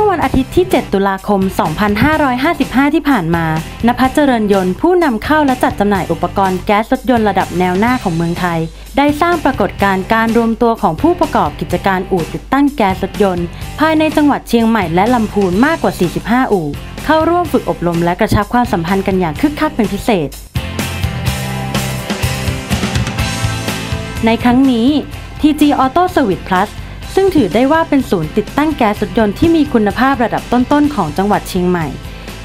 ื่อาทิตย์ที่ 7 ตุลาคม 2555 ที่ผ่านมานภัสเจริญยนต์ผู้นำเข้าและจัดจำหน่ายอุปกรณ์แก๊สรถยนต์ระดับแนวหน้าของเมืองไทย ได้สร้างปรากฏการณ์การรวมตัวของผู้ประกอบกิจการอู่ติดตั้งแก๊สรถยนต์ ภายในจังหวัดเชียงใหม่และลำพูนมากกว่า 45 อู่ เข้าร่วมฝึกอบรมและกระชับความสัมพันธ์กันอย่างคึกคักเป็นพิเศษ ในครั้งนี้ TG Auto Service Plus ซึ่งถือได้ว่าเป็นศูนย์ติดตั้งแก๊สรถยนต์ที่มีคุณภาพระดับต้นๆของจังหวัดเชียงใหม่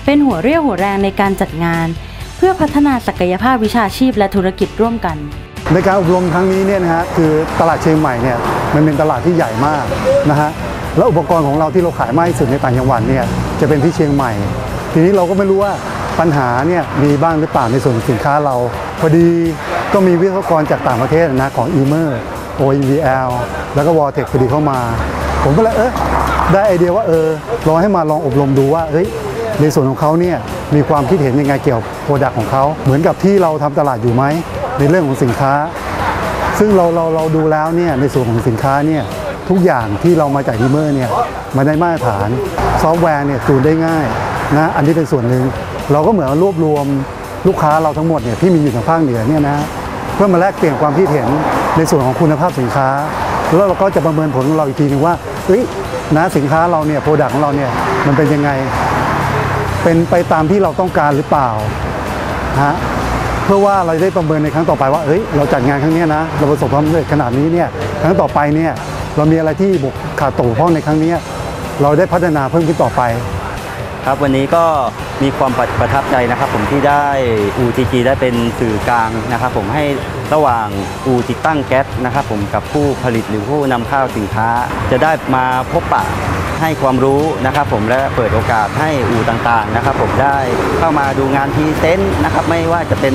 เป็นหัวเรี่ยวหัวแรงในการจัดงาน เพื่อพัฒนาศักยภาพวิชาชีพและธุรกิจร่วมกัน ในการอบรมครั้งนี้เนี่ยนะฮะคือตลาดเชียงใหม่เนี่ยมันเป็นตลาดที่ใหญ่มากนะฮะแล้วอุปกรณ์ของเราที่เราขายมากที่สุดในต่างจังหวัดเนี่ยจะเป็นที่เชียงใหม่ ทีนี้เราก็ไม่รู้ว่าปัญหาเนี่ยมีบ้างหรือเปล่าในส่วนสินค้าเราพอดีก็มีวิศวกรจากต่างประเทศนะของ e m e r OEVL แล้วก็ w a l t e c h พอดีเข้ามา ผมก็เลยเออได้ไอเดียว่าเออลองให้มาลองอบรมดูว่าเฮ้ยในส่วนของเขาเนี่ยมีความคิดเห็นยังไงเกี่ยวกับโปรดักต์ของเขาเหมือนกับที่เราทำตลาดอยู่ไหมในเรื่องของสินค้า ซึ่งเราเราเราดูแล้วเนี่ยในส่วนของสินค้าเนี่ยทุกอย่างที่เรามาจากดีเมอร์เนี่ยมันได้มาตรฐานซอฟต์แวร์เนี่ยจูนได้ง่ายนะอันนี้เป็นส่วนหนึ่งเราก็เหมือนรวบรวมลูกค้าเราทั้งหมดเนี่ยที่มีอยู่ทางภาคเหนือเนี่ยนะเพื่อมาแลกเปลี่ยนความคิดเห็นในส่วนของคุณภาพสินค้า แล้วเราก็จะประเมินผลของเราอีกทีหนึงว่าเฮ้ยนะสินค้าเราเนี่ยโปรดักต์ของเราเนี่ยมันเป็นยังไง เป็นไปตามที่เราต้องการหรือเปล่าฮะเพื่อว่าเราได้ประเมินในครั้งต่อไปว่าเอ้ยเราจัดงานครั้งนี้นะเราประสบความสำเร็จขนาดนี้เนี่ยครั้งต่อไปเนี่ยเรามีอะไรที่บกขาดตกพร่องในครั้งนี้ เราได้พัฒนาเพิ่มขึ้นต่อไป ครับวันนี้ก็มีความประประทับใจนะครับ ผมที่ได้ UTG ได้เป็นสื่อกลางนะครับ ผมให้ระหว่างอูติดตั้งแก๊สนะครับ ผมกับผู้ผลิตหรือผู้นำเข้าสินค้า จะได้มาพบปะให้ความรู้นะครับผมและเปิดโอกาสให้อู่ต่างๆนะครับ ผมได้เข้ามาดูงานพรีเซนต์นะครับ ไม่ว่าจะเป็น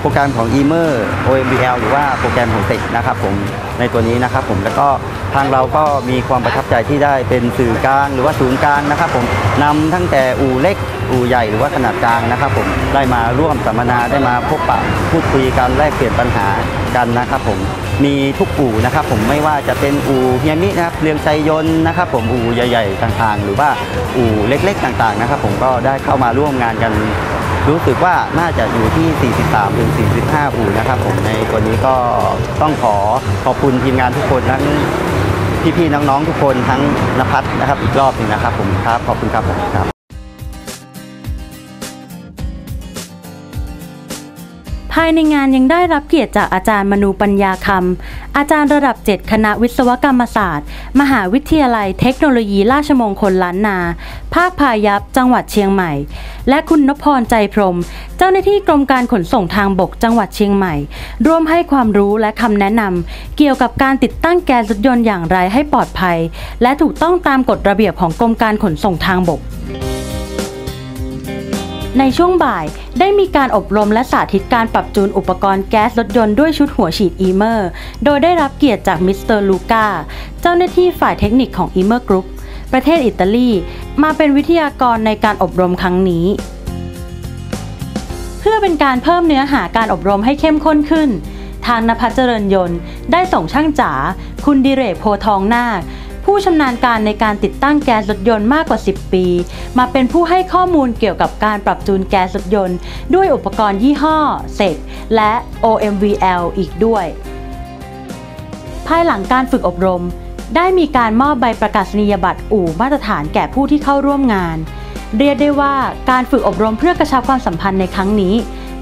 โปรแกรมของ e m e r OMBL หรือว่าโปรแกรมของเทคนะครับผมในตัวนี้นะครับผมแล้วก็ทางเราก็มีความประทับใจที่ได้เป็นสื่อกลางหรือว่าศูนย์กลางนะครับผมนำตั้งแต่อู่เล็กอู่ใหญ่หรือว่าขนาดกลางนะครับผมได้มาร่วมสัมมนาได้มาพบปะพูดคุยกันแลกเปลี่ยนปัญหากันนะครับผมมีทุกอู่นะครับผมไม่ว่าจะเป็นอู่เฮียมินะครับเรียงใจยนต์นะครับผมอู่ใหญ่ๆต่างๆ หรือว่าอู่เล็กๆต่างๆนะครับผมก็ได้เข้ามาร่วมงานกัน รู้สึกว่าน่าจะอยู่ที่ 43ถึง45อู่นะครับผมในตัวนี้ก็ต้องขอขอบคุณทีมงานทุกคนทั้งพี่ๆน้องๆทุกคนทั้งนภัสนะครับอีกรอบหนึงนะครับผมครับขอบคุณครับผมครับ ภายในงานยังได้รับเกียรติจากอาจารย์มนูปัญญาคำ อาจารย์ระดับ 7 คณะวิศวกรรมศาสตร์ มหาวิทยาลัยเทคโนโลยีราชมงคลล้านนา ภาคพายัพจังหวัดเชียงใหม่ และคุณนพพรใจพรม เจ้าหน้าที่กรมการขนส่งทางบกจังหวัดเชียงใหม่ ร่วมให้ความรู้และคำแนะนำเกี่ยวกับการติดตั้งแก๊สรถยนต์อย่างไรให้ปลอดภัย และถูกต้องตามกฎระเบียบของกรมการขนส่งทางบก ในช่วงบ่ายได้มีการอบรมและสาธิตการปรับจูนอุปกรณ์แก๊สรถยนต์ด้วยชุดหัวฉีดอีเมอร์ โดยได้รับเกียรติจากมิสเตอร์ลูกาเจ้าหน้าที่ฝ่ายเทคนิคของอีเมอร์กรุ๊ปประเทศอิตาลี มาเป็นวิทยากรในการอบรมครั้งนี้ เพื่อเป็นการเพิ่มเนื้อหาการอบรมให้เข้มข้นขึ้น ทางนภัสเจริญยนต์ ได้ส่งช่างจ๋า คุณดิเรกโพทองนาค ผู้ชำนาญการในการติดตั้งแก๊สรถยนต์มากกว่า 10 ปี มาเป็นผู้ให้ข้อมูลเกี่ยวกับการปรับจูนแก๊สรถยนต์ ด้วยอุปกรณ์ยี่ห้อเซกและ OMVL อีกด้วย ภายหลังการฝึกอบรม ได้มีการมอบใบประกาศนียบัตรอู่มาตรฐานแก่ผู้ที่เข้าร่วมงาน เรียกได้ว่าการฝึกอบรมเพื่อกระชับความสัมพันธ์ในครั้งนี้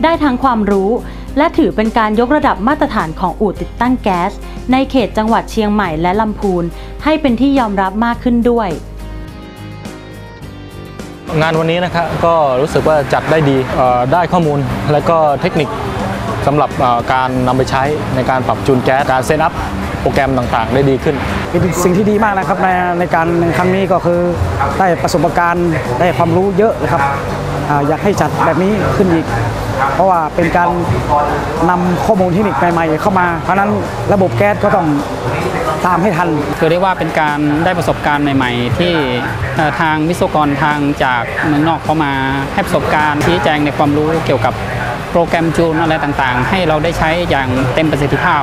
ได้ทั้งความรู้ และถือเป็นการยกระดับมาตรฐานของอู่ติดตั้งแก๊ส ในเขตจังหวัดเชียงใหม่และลำพูน ให้เป็นที่ยอมรับมากขึ้นด้วย งานวันนี้นะครับก็รู้สึกว่าจัดได้ดีเอ่อได้ข้อมูลและก็เทคนิคสำหรับเอ่อการนำไปใช้ในการปรับจูนแก๊สการเซตอัพโปรแกรมต่างๆ ได้ดีขึ้นเป็นสิ่งที่ดีมากนะครับในในการในครั้งนี้ก็คือได้ประสบการณ์ได้ความรู้เยอะนะครับ อยากให้จัดแบบนี้ขึ้นอีก เพราะว่าเป็นการนำข้อมูลเทคนิคใหม่ๆ เข้ามา เพราะนั้นระบบแก๊สก็ต้องตามให้ทัน คือเรียกว่าเป็นการได้ประสบการณ์ใหม่ ๆ ที่ทางวิศวกรทางจากเมืองนอกเข้ามาให้ประสบการณ์ชี้แจงในความรู้เกี่ยวกับโปรแกรมจูนอะไรต่างๆ ให้เราได้ใช้อย่างเต็มประสิทธิภาพ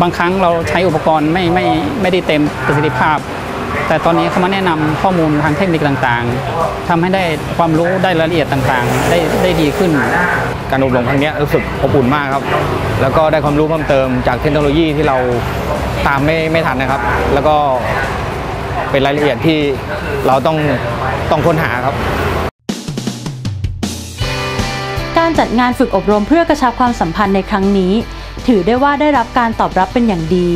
บางครั้งเราใช้อุปกรณ์ไม่ไม่ไม่ได้เต็มประสิทธิภาพ แต่ตอนนี้เขามาแนะนำข้อมูลทางเทคนิคต่างๆทำให้ได้ความรู้ได้รายละเอียดต่างๆ ได้ได้ดีขึ้น การอบรมครั้งเนี้ยรู้สึกอบอุ่นมากครับ แล้วก็ได้ความรู้เพิ่มเติมจากเทคโนโลยีที่เราตามไม่ไม่ทันนะครับ แล้วก็เป็นรายละเอียดที่เราต้องต้องค้นหาครับการจัดงานฝึกอบรมเพื่อกระชับความสัมพันธ์ในครั้งนี้ ถือได้ว่าได้รับการตอบรับเป็นอย่างดี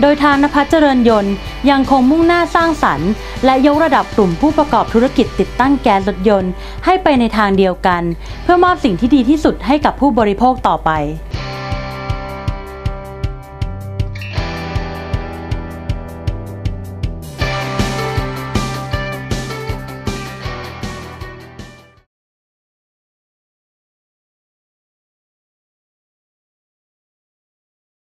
โดยทางนภัสเจริญยนต์ยังคงมุ่งหน้าสร้างสรรค์ และยกระดับกลุ่มผู้ประกอบธุรกิจติดตั้งแก๊สรถยนต์ให้ไปในทางเดียวกัน เพื่อมอบสิ่งที่ดีที่สุดให้กับผู้บริโภคต่อไป